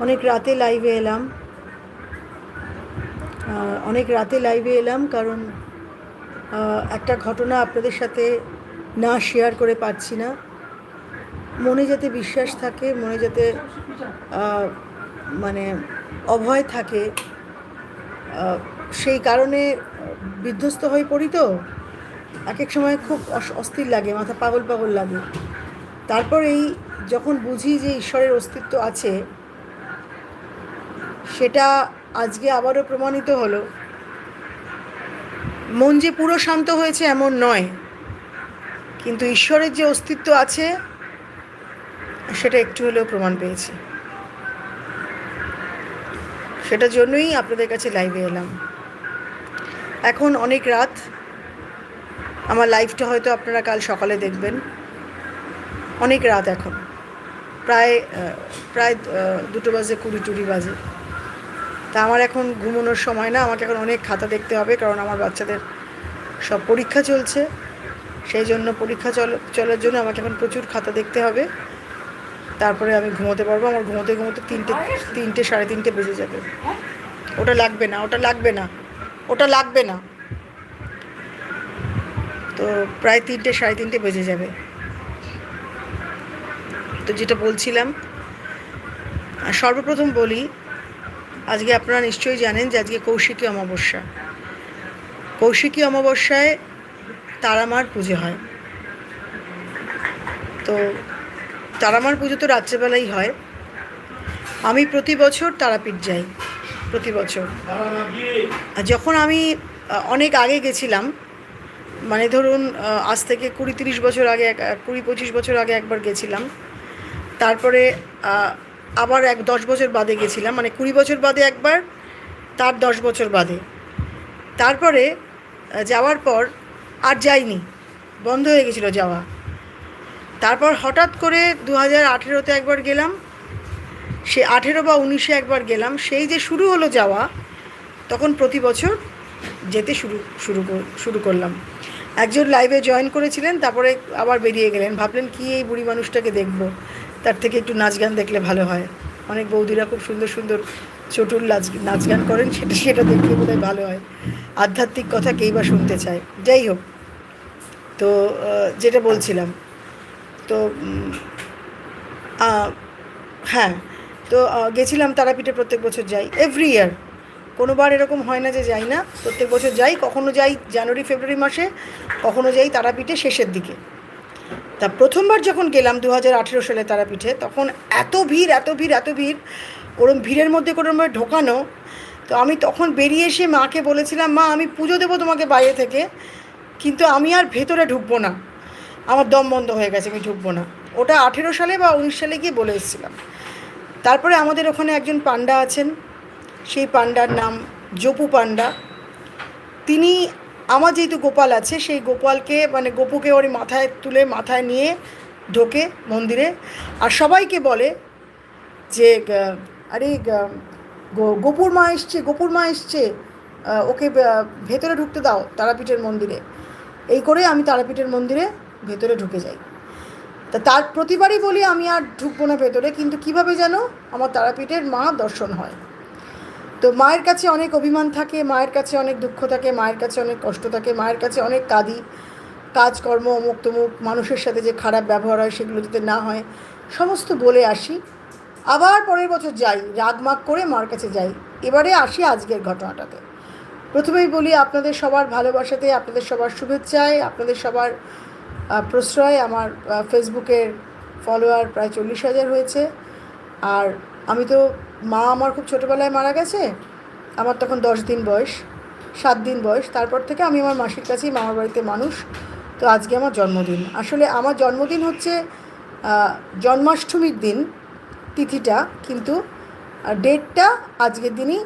অনেক রাতে লাইভে এলাম। অনেক রাতে লাইভে এলাম কারণ একটা ঘটনা আপনাদের সাথে না শেয়ার করে পারছি না। মনে যাতে বিশ্বাস থাকে, মনে যাতে মানে অভয় থাকে সেই কারণে বিধ্বস্ত হয়ে পড়ি তো। এক এক সময় খুব অস- অস্থির লাগে, মাথা পাগল পাগল লাগে। তারপর এই যখন বুঝি যে ঈশ্বরের অস্তিত্ব আছে সেটা আজকে আবারও প্রমাণিত হলো। মন যে পুরো শান্ত হয়েছে এমন নয়, কিন্তু ঈশ্বরের যে অস্তিত্ব আছে, সেটা একটু হলেও প্রমাণ পেয়েছি। সেটার জন্যই আপনাদের কাছে লাইভে এলাম। এখন অনেক রাত, আমার লাইভটা হয়তো আপনারা কাল সকালে দেখবেন। অনেক রাত এখন, প্রায় প্রায় দুটো বাজে কুড়ি টুড়ি বাজে। তা আমার এখন ঘুমানোর সময় না, আমাকে এখন অনেক খাতা দেখতে হবে কারণ আমার বাচ্চাদের সব পরীক্ষা চলছে। সেই জন্য পরীক্ষা চল, চলার জন্য আমাকে এখন প্রচুর খাতা দেখতে হবে। তারপরে আমি ঘুমোতে পারব। আমার ঘুমোতে ঘুমোতে তিনটে তিনটে সাড়ে তিনটে বেজে যাবে। ওটা লাগবে না, ওটা লাগবে না, ওটা লাগবে না। তো প্রায় তিনটে, সাড়ে তিনটে বেজে যাবে। তো যেটা বলছিলাম সর্বপ্রথম বলি আজকে আপনারা নিশ্চয়ই জানেন যে আজকে কৌশিকী অমাবস্যা। কৌশিকী অমাবস্যায় তারামার পুজো হয়। তো তারামার পুজো তো রাত্রেবেলাই হয়। আমি প্রতি বছর তারাপীঠ যাই, প্রতি বছর। যখন আমি অনেক আগে গেছিলাম মানে ধরুন আজ থেকে কুড়ি তিরিশ বছর আগে, কুড়ি পঁচিশ বছর আগে একবার গেছিলাম, তারপরে আবার এক দশ বছর বাদে গেছিলাম মানে কুড়ি বছর বাদে একবার, তার দশ বছর বাদে। তারপরে যাওয়ার পর আর যাইনি, বন্ধ হয়ে গেছিল যাওয়া। তারপর হঠাৎ করে দু হাজার আঠেরোতে একবার গেলাম, সে আঠেরো বা উনিশে একবার গেলাম, সেই যে শুরু হলো যাওয়া, তখন প্রতি বছর যেতে শুরু শুরু শুরু করলাম। একজন লাইভে জয়েন করেছিলেন, তারপরে আবার বেরিয়ে গেলেন, ভাবলেন কি এই বুড়ি মানুষটাকে দেখব। তার থেকে একটু নাচ গান দেখলে ভালো হয়। অনেক বৌদিরা খুব সুন্দর সুন্দর চটুল নাচ নাচ গান করেন, সেটা সেটা দেখলে বোধহয় ভালো হয়। আধ্যাত্মিক কথা কেই বা শুনতে চায়। যাই হোক, তো যেটা বলছিলাম, তো হ্যাঁ তো গেছিলাম তারাপীঠে প্রত্যেক বছর যাই। এভরি ইয়ার কোনোবার এরকম হয় না যে যাই না। প্রত্যেক বছর যাই, কখনো যাই জানুয়ারি, ফেব্রুয়ারি মাসে, কখনো যাই তারাপীঠে শেষের দিকে। তা প্রথমবার যখন গেলাম দু হাজার আঠেরো সালে তারাপীঠে, তখন এত ভিড় এত ভিড় এত ভিড়, ওরম ভিড়ের মধ্যে কোনোভাবে ঢোকানো। তো আমি তখন বেরিয়ে এসে মাকে বলেছিলাম, মা, আমি পুজো দেবো তোমাকে বাইরে থেকে, কিন্তু আমি আর ভেতরে ঢুকবো না। আমার দম বন্ধ হয়ে গেছে, আমি ঢুকবো না। ওটা আঠেরো সালে বা উনিশ সালে গিয়ে বলে এসেছিলাম। তারপরে আমাদের ওখানে একজন পান্ডা আছেন, সেই পান্ডার নাম জপু পান্ডা তিনি আমার যেহেতু গোপাল আছে, সেই গোপালকে মানে গোপুকে ওর মাথায় তুলে, মাথায় নিয়ে ঢোকে মন্দিরে। আর সবাইকে বলে যে আরে গোপুর মা এসছে, গোপুর মা এসছে ওকে ভেতরে ঢুকতে দাও তারাপীঠের মন্দিরে। এই করে আমি তারাপীঠের মন্দিরে ভেতরে ঢুকে যাই। তা তার প্রতিবারই বলি আমি আর ঢুকবো না ভেতরে, কিন্তু কীভাবে যেন আমার তারাপীঠের মা দর্শন হয়। তো মায়ের কাছে অনেক অভিমান থাকে, মায়ের কাছে অনেক দুঃখ থাকে, মায়ের কাছে অনেক কষ্ট থাকে, মায়ের কাছে অনেক কাঁদি, কাজকর্ম, অমুক তমুক, মানুষের সাথে যে খারাপ ব্যবহার হয় সেগুলো যাতে না হয়, সমস্ত বলে আসি। আবার পরের বছর যাই রাগমাগ করে মার কাছে যাই, এবারে আসি আজকের ঘটনাটাতে। প্রথমেই বলি, আপনাদের সবার ভালোবাসাতে, আপনাদের সবার শুভেচ্ছায়, আপনাদের সবার প্রশ্রয় আমার ফেসবুকের ফলোয়ার প্রায় চল্লিশ হাজার হয়েছে। আর আমি তো, মা আমার খুব ছোটোবেলায় মারা গেছে। আমার তখন দশ দিন বয়স, সাত দিন বয়স। তারপর থেকে আমি আমার মাসির কাছেই মামার বাড়িতে মানুষ। তো আজকে আমার জন্মদিন। আসলে আমার জন্মদিন হচ্ছে জন্মাষ্টমীর দিন তিথিটা, কিন্তু ডেটটা আজকের দিনই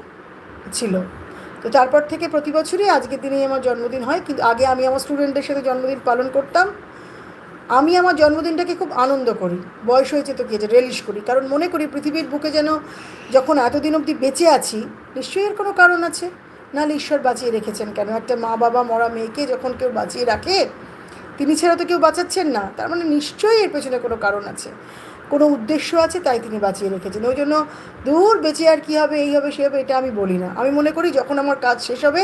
ছিল। তো তারপর থেকে প্রতি বছরই আজকের দিনেই আমার জন্মদিন হয়। কিন্তু আগে আমি আমার স্টুডেন্টদের সাথে জন্মদিন পালন করতাম। আমি আমার জন্মদিনটাকে খুব আনন্দ করি। বয়স হয়েছে তো কি যে রেলিশ করি। কারণ মনে করি পৃথিবীর বুকে যেন যখন এতদিন অবধি বেঁচে আছি, নিশ্চয়ই এর কোনো কারণ আছে। নাহলে ঈশ্বর বাঁচিয়ে রেখেছেন কেন? একটা মা বাবা মরা মেয়েকে যখন কেউ বাঁচিয়ে রাখে, তিনি ছাড়া তো কেউ বাঁচাচ্ছেন না। তার মানে নিশ্চয়ই এর পেছনে কোনো কারণ আছে। কোনো উদ্দেশ্য আছে, তাই তিনি বাঁচিয়ে রেখেছেন। ওই জন্য দূর বেঁচে আর কী হবে, এই হবে, সে হবে, এটা আমি বলি না। আমি মনে করি যখন আমার কাজ শেষ হবে,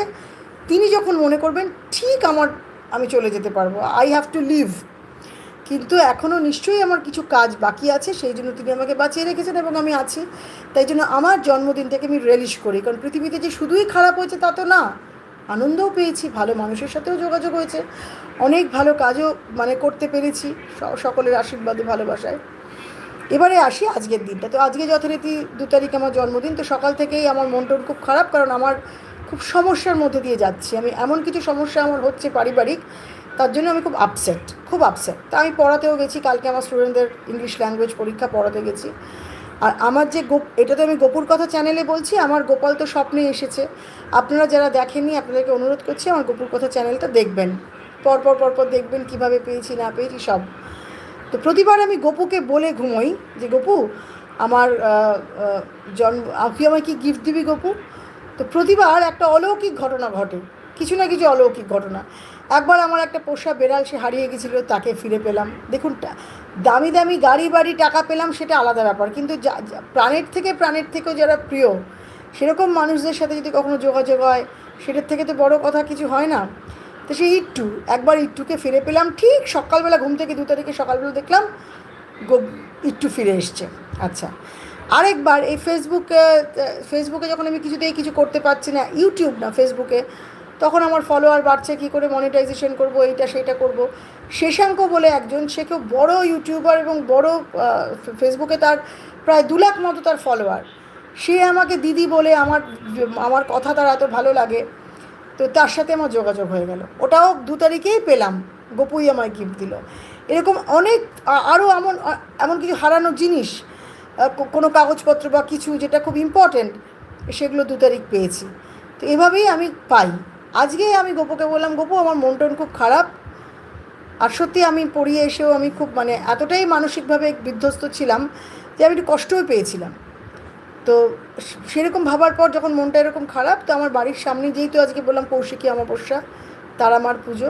তিনি যখন মনে করবেন, ঠিক আমার, আমি চলে যেতে পারব। আই হ্যাভ টু লিভ কিন্তু এখনও নিশ্চয়ই আমার কিছু কাজ বাকি আছে, সেই জন্য তিনি আমাকে বাঁচিয়ে রেখেছেন এবং আমি আছি। তাই জন্য আমার জন্মদিনটাকে আমি রেলিশ করি, কারণ পৃথিবীতে যে শুধুই খারাপ হয়েছে তা তো না, আনন্দও পেয়েছি, ভালো মানুষের সাথেও যোগাযোগ হয়েছে, অনেক ভালো কাজও মানে করতে পেরেছি সকলের আশীর্বাদে, ভালোবাসায়। এবারে আসি আজকের দিনটা, তো আজকে যথারীতি দু তারিখ আমার জন্মদিন, তো সকাল থেকেই আমার মন টন খুব খারাপ, কারণ আমার খুব সমস্যার মধ্যে দিয়ে যাচ্ছি। আমি এমন কিছু সমস্যা আমার হচ্ছে পারিবারিক তার জন্য আমি খুব আপসেট খুব আপসেট তা আমি পড়াতেও গেছি, কালকে আমার স্টুডেন্টদের ইংলিশ ল্যাঙ্গুয়েজ পরীক্ষা পড়াতে গেছি। আর আমার যে গোপ এটা তো আমি গোপুর কথা চ্যানেলে বলছি, আমার গোপাল তো স্বপ্নে এসেছে। আপনারা যারা দেখেননি, আপনাদেরকে অনুরোধ করছি আমার গোপুর কথা চ্যানেলটা দেখবেন। পরপর পরপর দেখবেন কীভাবে পেয়েছি, না পেয়েছি সব। তো প্রতিবার আমি গোপুকে বলে ঘুমোই যে, গপু, আমার জন্ম তুই আমায় কি গিফট দিবি গপু? তো প্রতিবার একটা অলৌকিক ঘটনা ঘটে। কিছু না কিছু অলৌকিক ঘটনা। একবার আমার একটা পোষা বেড়াল সে হারিয়ে গেছিল, তাকে ফিরে পেলাম। দেখুন দামি দামি গাড়ি বাড়ি টাকা পেলাম সেটা আলাদা ব্যাপার, কিন্তু প্রাণের থেকে প্রাণের থেকেও যারা প্রিয়, সেরকম মানুষদের সাথে যদি কখনো যোগাযোগ হয়, সেটার থেকে তো বড় কথা কিছু হয় না। তো সেই ইট্টু, একবার ইট্টুকে ফিরে পেলাম, ঠিক সকালবেলা ঘুম থেকে দু তারিখে সকালবেলা দেখলাম ইট্টু ফিরে এসছে। আচ্ছা আরেকবার এই ফেসবুকে ফেসবুকে যখন আমি কিছুতেই কিছু করতে পারছি না ইউটিউব না ফেসবুকে তখন আমার ফলোয়ার বাড়ছে, কী করে মনিটাইজেশন করব, এইটা সেইটা করব। শেষাঙ্ক বলে একজন, সে কেউ বড় ইউটিউবার এবং বড় ফেসবুকে তার প্রায় দু লাখ মতো তার ফলোয়ার সে আমাকে দিদি বলে আমার আমার কথা তার এত ভালো লাগে, তো তার সাথে আমার যোগাযোগ হয়ে গেল। ওটাও দু তারিখেই পেলাম, গপুই আমায় গিফট দিল। এরকম অনেক আরও এমন এমন কিছু হারানো জিনিস কোনো কাগজপত্র বা কিছু যেটা খুব ইম্পর্ট্যান্ট সেগুলো দু তারিখ পেয়েছি। তো এভাবেই আমি পাই। আজকে আমি গোপুকে বললাম, গোপু, আমার মন টন খুব খারাপ। আর সত্যি আমি পড়িয়ে এসেও আমি খুব মানে এতটাই মানসিকভাবে বিধ্বস্ত ছিলাম যে আমি একটু কষ্টও পেয়েছিলাম। তো সেরকম ভাবার পর যখন মনটা এরকম খারাপ, তো আমার বাড়ির সামনে যেই তো আজকে বললাম কৌশিকী অমাবস্যা, তারা মার পুজো,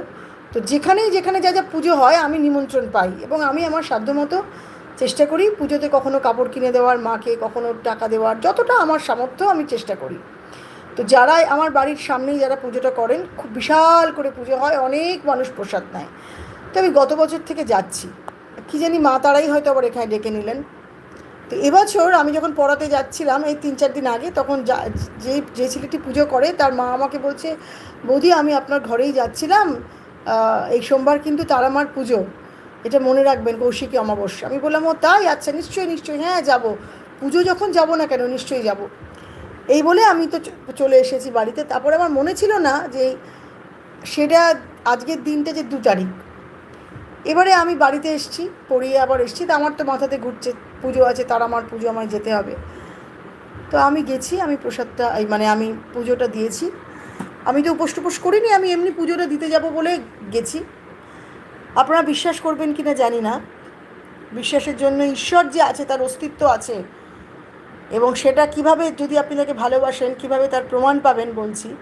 তো যেখানেই যেখানে যা যা পুজো হয়, আমি নিমন্ত্রণ পাই এবং আমি আমার সাধ্যমতো চেষ্টা করি পুজোতে কখনো কাপড় কিনে দেওয়ার, মাকে কখনো টাকা দেওয়ার, যতটা আমার সামর্থ্য আমি চেষ্টা করি। তো যারা আমার বাড়ির সামনেই যারা পুজোটা করেন, খুব বিশাল করে পুজো হয়, অনেক মানুষ প্রসাদ নেয়। তো আমি গত বছর থেকে যাচ্ছি। কী জানি মা তারাই হয়তো আবার এখানে ডেকে নিলেন। তো এবছর আমি যখন পড়াতে যাচ্ছিলাম, এই তিন চার দিন আগে, তখন যা, যে যে ছেলেটি পুজো করে, তার মা আমাকে বলছে, বৌদি, আমি আপনার ঘরেই যাচ্ছিলাম এই সোমবার কিন্তু তারামার পুজো। এটা মনে রাখবেন, কৌশিকী অমাবস্যা। আমি বললাম, ও, তাই? আচ্ছা নিশ্চয়ই নিশ্চয়ই। হ্যাঁ যাব। পুজো যখন যাব না কেন? নিশ্চয়ই যাব। এই বলে আমি তো চলে এসেছি বাড়িতে। তারপরে আমার মনে ছিল না যে সেটা আজকের দিনটা যে দু তারিখ। এবারে আমি বাড়িতে এসেছি, পড়িয়ে আবার এসেছি। তো আমার তো মাথাতে ঘুরছে, পুজো আছে, তার আমার পুজো আমায় যেতে হবে। তো আমি গেছি, আমি প্রসাদটা, এই মানে আমি পুজোটা দিয়েছি। আমি তো উপোস টুপোস করিনি, আমি এমনি পুজোটা দিতে যাব বলে গেছি। আপনারা বিশ্বাস করবেন কি না জানি না। বিশ্বাসের জন্য ঈশ্বর যে আছে, তার অস্তিত্ব আছে এবং সেটা কীভাবে, যদি আপনি তাকে ভালোবাসেন, কীভাবে তার প্রমাণ পাবেন বলছি।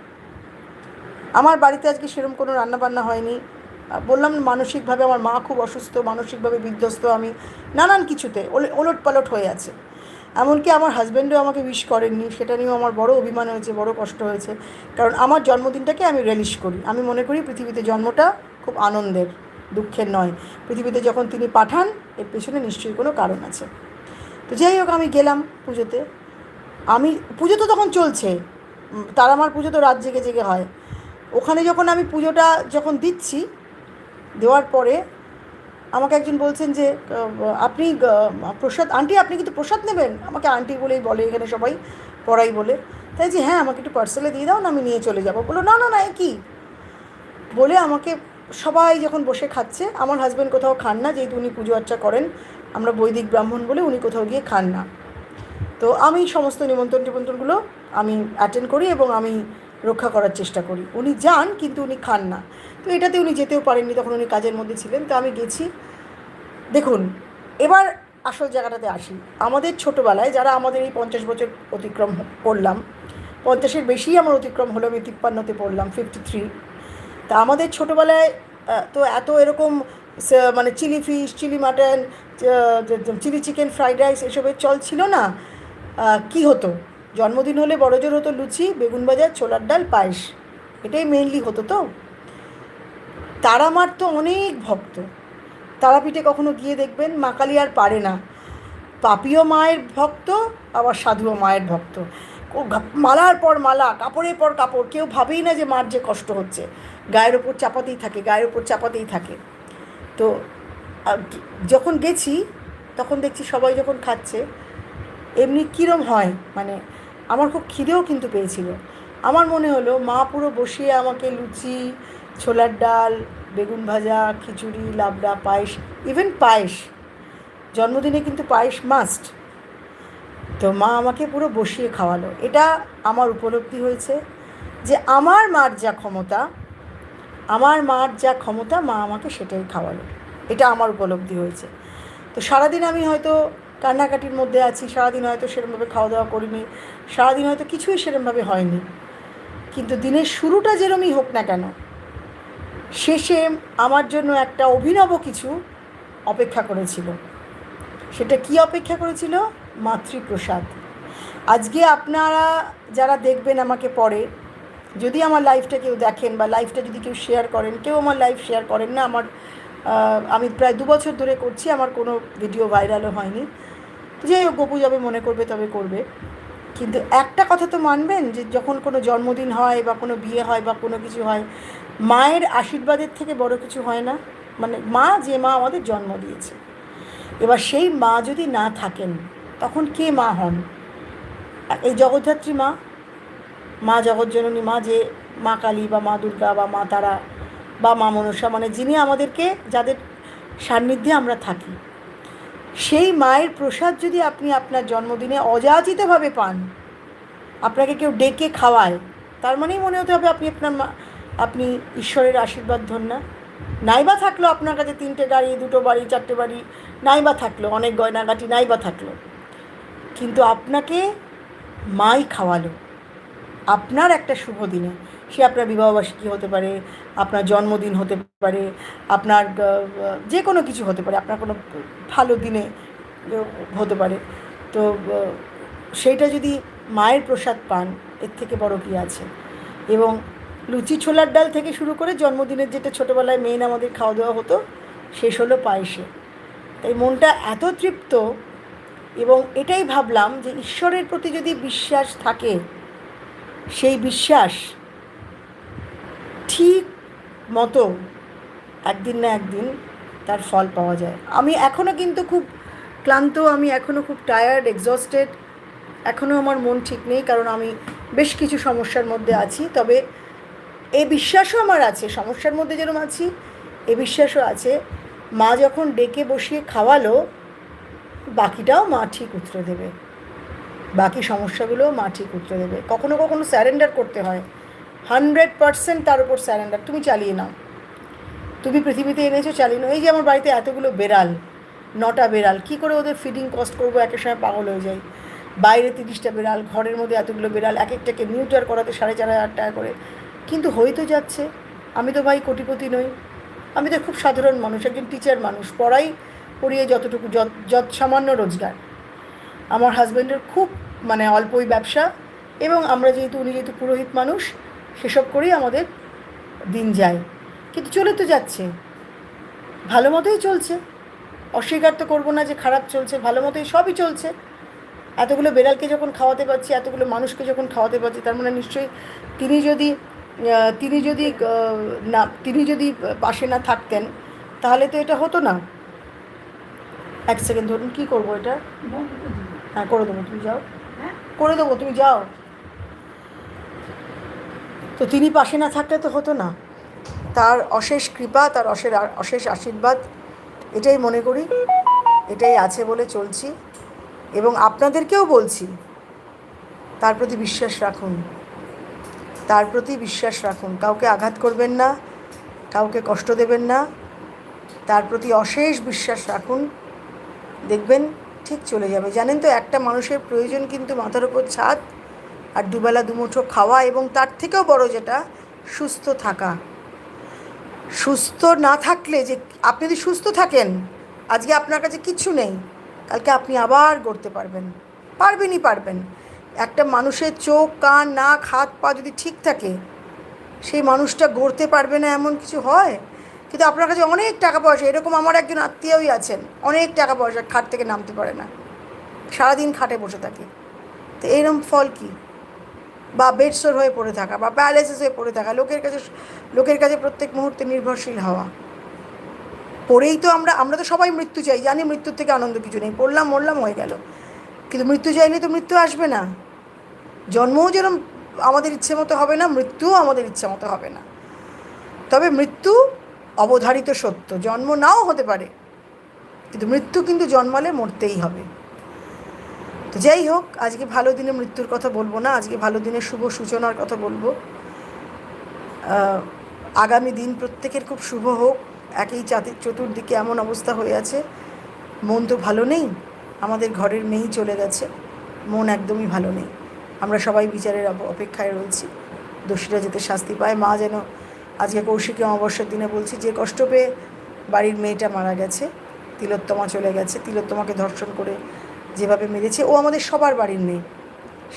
আমার বাড়িতে আজকে সেরকম কোনো রান্নাবান্না হয়নি। বললাম মানসিকভাবে আমার মা খুব অসুস্থ, মানসিকভাবে বিধ্বস্ত, আমি নানান কিছুতে ওলট পালট হয়ে আছে। এমনকি আমার হাজব্যান্ডও আমাকে উইশ করেননি, সেটা নিয়েও আমার বড় অভিমান হয়েছে, বড় কষ্ট হয়েছে। কারণ আমার জন্মদিনটাকে আমি রিলিশ করি। আমি মনে করি পৃথিবীতে জন্মটা খুব আনন্দের, দুঃখের নয়। পৃথিবীতে যখন তিনি পাঠান, এর পেছনে নিশ্চয়ই কোনো কারণ আছে। তো যাই হোক, আমি গেলাম পুজোতে। আমি, পুজো তো তখন চলছে। তার আমার পুজো তো রাত জেগে জেগে হয়। ওখানে যখন আমি পুজোটা যখন দিচ্ছি, দেওয়ার পরে আমাকে একজন বলছেন যে আপনি প্রসাদ, আন্টি আপনি কিন্তু প্রসাদ নেবেন? আমাকে আন্টি বলেই বলে এখানে সবাই, পড়াই বলে। তাই যে হ্যাঁ আমাকে একটু পার্সেলে দিয়ে দাও, না আমি নিয়ে চলে যাব। বলল, না না না কি? বলে আমাকে সবাই যখন বসে খাচ্ছে, আমার হাজব্যান্ড কোথাও খান না, যেহেতু উনি পুজো আর্চা করেন আমরা বৈদিক ব্রাহ্মণ বলে উনি কোথাও গিয়ে খান না। তো আমি সমস্ত নিমন্ত্রণ টিমন্ত্রণগুলো আমি অ্যাটেন্ড করি এবং আমি রক্ষা করার চেষ্টা করি। উনি যান, কিন্তু উনি খান না। তো এটাতে উনি যেতেও পারেননি, তখন উনি কাজের মধ্যে ছিলেন। তো আমি গেছি। দেখুন, এবার আসল জায়গাটাতে আসি। আমাদের ছোটোবেলায় যারা আমাদের এই পঞ্চাশ বছর অতিক্রম করলাম, পঞ্চাশের বেশি আমার অতিক্রম হলো, আমি তিপ্পান্নতে পড়লাম ফিফটি থ্রি তা আমাদের ছোটোবেলায় তো এত এরকম মানে chilli fish, chilli mutton chilli chicken fried rice এসবের চল ছিল না কি হতো? জন্মদিন হলে বড় জোর হতো লুচি, বেগুন বাজার ছোলার ডাল, পায়েস। এটাই মেইনলি হতো তো। তারামার তো অনেক ভক্ত। তারাপীঠে কখনো গিয়ে দেখবেন মা কালী আর পারে না। পাপিও মায়ের ভক্ত, আবার সাধুও মায়ের ভক্ত। মালার পর মালা, কাপড়ের পর কাপড়, কেউ ভাবেই না যে মার যে কষ্ট হচ্ছে। গায়ের ওপর চাপাতেই থাকে, গায়ের ওপর চাপাতেই থাকে। তো যখন গেছি, তখন দেখছি সবাই যখন খাচ্ছে, এমনি কীরম হয় মানে আমার খুব খিদেও কিন্তু পেয়েছিল। আমার মনে হলো, মা পুরো বসিয়ে আমাকে লুচি, ছোলার ডাল, বেগুন ভাজা, খিচুড়ি, লাবড়া, পায়েস ইভেন পায়েস। জন্মদিনে কিন্তু পায়েস মাস্ট তো মা আমাকে পুরো বসিয়ে খাওয়ালো। এটা আমার উপলব্ধি হয়েছে যে আমার মার যা ক্ষমতা, আমার মার যা ক্ষমতা মা আমাকে সেটাই খাওয়ালো। এটা আমার উপলব্ধি হয়েছে। তো সারাদিন আমি হয়তো কান্নাকাটির মধ্যে আছি, সারাদিন হয়তো সেরমভাবে খাওয়া দাওয়া করিনি, সারাদিন হয়তো কিছুই সেরমভাবে হয়নি। কিন্তু দিনের শুরুটা যেরমই হোক না কেন, শেষে আমার জন্য একটা অভিনব কিছু অপেক্ষা করেছিল। সেটা কি অপেক্ষা করেছিল? মাতৃপ্রসাদ। আজকে আপনারা যারা দেখবেন আমাকে পরে যদি আমার লাইফটা কেউ দেখেন বা লাইফটা যদি কেউ শেয়ার করেন, কেউ আমার লাইফ শেয়ার করেন না, আমার আমি প্রায় দু বছর ধরে করছি, আমার কোনো ভিডিও ভাইরালও হয়নি। যাই হোক, গপু যাবে, মনে করবে, তবে করবে। কিন্তু একটা কথা তো মানবেন যে, যখন কোনো জন্মদিন হয় বা কোনো বিয়ে হয় বা কোনো কিছু হয়, মায়ের আশীর্বাদের থেকে বড় কিছু হয় না। মানে মা যে মা আমাদের জন্ম দিয়েছে। এবার সেই মা যদি না থাকেন, তখন কে মা হন? এই জগদ্ধাত্রী মা মা জগৎজননী মা যে মা কালী বা মা দুর্গা বা মা তারা বা মা মনসা মানে যিনি আমাদেরকে, যাদের সান্নিধ্যে আমরা থাকি। সেই মায়ের প্রসাদ যদি আপনি আপনার জন্মদিনে অযাচিতভাবে পান, আপনাকে কেউ ডেকে খাওয়ায়, তার মানেই মনে হতে হবে আপনি আপনার মা, আপনি ঈশ্বরের আশীর্বাদ ধন না। নাইবা থাকল আপনার কাছে তিনটে গাড়ি দুটো বাড়ি, চারটে বাড়ি, নাইবা থাকল, অনেক গয়নাগাটি, নাইবা থাকল। কিন্তু আপনাকে মাই খাওয়ালো। আপনার একটা শুভ দিনে। সে আপনার বিবাহবার্ষিকী হতে পারে, আপনার জন্মদিন হতে পারে, আপনার যে কোনো কিছু হতে পারে, আপনার কোনো ভালো দিনে হতে পারে। তো সেইটা যদি মায়ের প্রসাদ পান, এর থেকে বড় কী আছে? এবং লুচি ছোলার ডাল থেকে শুরু করে জন্মদিনের যেটা ছোটোবেলায় মেন আমাদের খাওয়া দাওয়া হতো, শেষ হলো পায়েসে। তাই মনটা এত তৃপ্ত এবং এটাই ভাবলাম যে ঈশ্বরের প্রতি যদি বিশ্বাস থাকে, সেই বিশ্বাস ঠিক মতো একদিন না একদিন তার ফল পাওয়া যায়। আমি এখনও কিন্তু খুব ক্লান্ত, আমি এখনও খুব টায়ার্ড এক্সস্টেড এখনও আমার মন ঠিক নেই কারণ আমি বেশ কিছু সমস্যার মধ্যে আছি। তবে এই বিশ্বাসও আমার আছে, সমস্যার মধ্যে যেরকম আছি, এ বিশ্বাসও আছে। মা যখন ডেকে বসিয়ে খাওয়ালো, বাকিটাও মা ঠিক উতরে দেবে। বাকি সমস্যাগুলোও মা ঠিক উতরে দেবে। কখনো কখনো স্যারেন্ডার করতে হয়। হান্ড্রেড পারসেন্ট তার উপর স্যারেন্ডার। তুমি চালিয়ে নাও। তুমি পৃথিবীতে এনেছো, চালিয়ে নাও। এই যে আমার বাড়িতে এতগুলো বেড়াল, নটা বেড়াল, কী করে ওদের ফিডিং কস্ট করব? একের সময় পাগল হয়ে যাই। বাইরে তিরিশটা বেড়াল, ঘরের মধ্যে এতগুলো বেড়াল, এক একটাকে নিউটার করাতে সাড়ে চার হাজার টাকা করে। কিন্তু হয়ে তো যাচ্ছে। আমি তো ভাই কোটিপতি নই। আমি তো খুব সাধারণ মানুষ, একজন টিচার মানুষ। পড়াই পড়িয়ে যতটুকু, যত যত সামান্য রোজগার। আমার হাজব্যান্ডের খুব মানে অল্পই ব্যবসা এবং আমরা যেহেতু, উনি যেহেতু পুরোহিত মানুষ সেসব করেই আমাদের দিন যায়। কিন্তু চলে তো যাচ্ছে। ভালো মতোই চলছে। অস্বীকার তো করব না যে খারাপ চলছে ভালো মতোই সবই চলছে। এতগুলো বেড়ালকে যখন খাওয়াতে পারছি এতগুলো মানুষকে যখন খাওয়াতে পারছি তার মানে নিশ্চয়ই তিনি যদি তিনি যদি না তিনি যদি পাশে না থাকতেন তাহলে তো এটা হতো না। এক সেকেন্ড ধরুন কী করব এটা? হ্যাঁ করে দেবো তুমি যাও। করে দেবো তুমি যাও। তো তিনি পাশে না থাকলে তো হতো না। তার অশেষ কৃপা, তার অশেষ অশেষ আশীর্বাদ, এটাই মনে করি, এটাই আছে বলে চলছি এবং আপনাদেরকেও বলছি, তার প্রতি বিশ্বাস রাখুন, তার প্রতি বিশ্বাস রাখুন, কাউকে আঘাত করবেন না, কাউকে কষ্ট দেবেন না, তার প্রতি অশেষ বিশ্বাস রাখুন, দেখবেন ঠিক চলে যাবে। জানেন তো একটা মানুষের প্রয়োজন কিন্তু মাথার উপর ছাদ আর দুবেলা দুমুঠো খাওয়া এবং তার থেকেও বড় যেটা, সুস্থ থাকা। সুস্থ না থাকলে যে, আপনি যদি সুস্থ থাকেন, আজকে আপনার কাছে কিচ্ছু নেই, কালকে আপনি আবার গড়তে পারবেন। পারবেনই পারবেন। একটা মানুষের চোখ, কান, নাক, হাত, পা যদি ঠিক থাকে, সেই মানুষটা গড়তে পারবে না এমন কিছু হয়? কিন্তু আপনার কাছে অনেক টাকা পয়সা, এরকম আমার একজন আত্মীয়ই আছেন, অনেক টাকা পয়সা খাট থেকে নামতে পারে না। সারাদিন খাটে বসে থাকে। তো এরম ফল কী? বা বেডসোর হয়ে পড়ে থাকা বা প্যারালাইসিস হয়ে পড়ে থাকা, লোকের কাছে লোকের কাছে প্রত্যেক মুহূর্তে নির্ভরশীল হওয়া। পড়েই তো আমরা আমরা তো সবাই মৃত্যু চাই, জানি মৃত্যুর থেকে আনন্দ কিছু নেই, পড়লাম, মরলাম, হয়ে গেল। কিন্তু মৃত্যু চাইলে তো মৃত্যু আসবে না। জন্মও যেরকম আমাদের ইচ্ছে মতো হবে না, মৃত্যুও আমাদের ইচ্ছে মতো হবে না। তবে মৃত্যু অবধারিত সত্য, জন্ম নাও হতে পারে। কিন্তু মৃত্যু কিন্তু জন্মালে মরতেই হবে। তো যাই হোক, আজকে ভালো দিনে মৃত্যুর কথা বলব না, আজকে ভালো দিনের শুভ সূচনার কথা বলব। আগামী দিন প্রত্যেকের খুব শুভ হোক, একই চাতি চতুর্দিকে এমন অবস্থা হয়ে আছে, মন তো ভালো নেই, আমাদের ঘরের মেয়েই চলে গেছে, মন একদমই ভালো নেই। আমরা সবাই বিচারের অপেক্ষায় রয়েছি, দোষীরা যাতে শাস্তি পায়, মা যেন আজকে কৌশিকী অমাবস্যার দিনে বলছি, যে কষ্ট পেয়ে বাড়ির মেয়েটা মারা গেছে, তিলোত্তমা চলে গেছে, তিলোত্তমাকে ধর্ষণ করে যেভাবে মেরেছে, ও আমাদের সবার বাড়ির মেয়ে।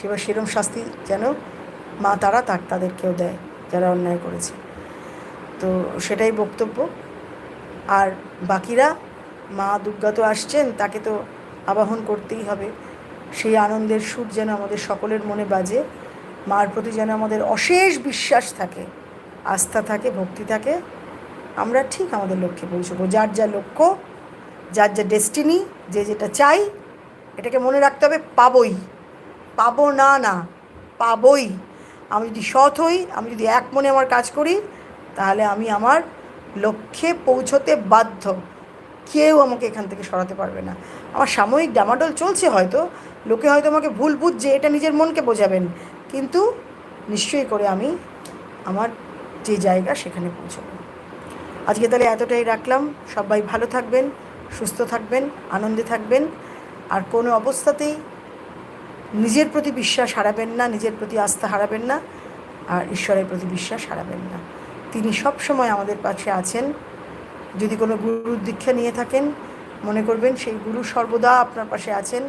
সেবার সেরম শাস্তি যেন মা তারা তার তাদেরকেও দেয়, যারা অন্যায় করেছে। তো সেটাই বক্তব্য। আর বাকিরা, মা দুর্গা তো আসছেন, তাকে তো আবাহন করতেই হবে। সেই আনন্দের সুর যেন আমাদের সকলের মনে বাজে। মার প্রতি যেন আমাদের অশেষ বিশ্বাস থাকে, আস্থা থাকে, ভক্তি থাকে। আমরা ঠিক আমাদের লক্ষ্যে পৌঁছবো। যার যা লক্ষ্য, যার যা ডেস্টিনি যে যেটা চাই এটাকে মনে রাখতে হবে, পাবই। পাবো না না। পাবই। আমি যদি সৎ হই, আমি যদি এক মনে আমার কাজ করি, তাহলে আমি আমার লক্ষ্যে পৌঁছতে বাধ্য। কেউ আমাকে এখান থেকে সরাতে পারবে না। আমার সাময়িক ডামাডোল চলছে হয়তো, লোকে হয়তো আমাকে ভুল বুঝছে, এটা নিজের মনকে বোঝাবেন। কিন্তু নিশ্চয়ই করে আমি আমার যে জায়গা সেখানে পৌঁছবো। আজকে তাহলে এতটাই রাখলাম। সবাই ভালো থাকবেন, সুস্থ থাকবেন, আনন্দে থাকবেন। আর কোনো অবস্থাতেই নিজের প্রতি বিশ্বাস হারাবেন না, নিজের প্রতি আস্থা হারাবেন না, আর ঈশ্বরের প্রতি বিশ্বাস হারাবেন না। তিনি সব সময় আমাদের পাশে আছেন। যদি কোনো গুরুর দীক্ষা নিয়ে থাকেন, মনে করবেন সেই গুরু সর্বদা আপনার পাশে আছেন,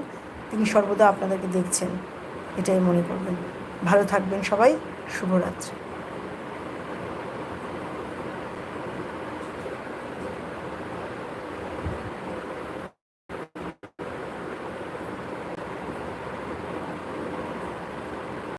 তিনি সর্বদা আপনাদেরকে দেখছেন। এটাই মনে করবেন। ভালো থাকবেন সবাই। শুভরাত্রি।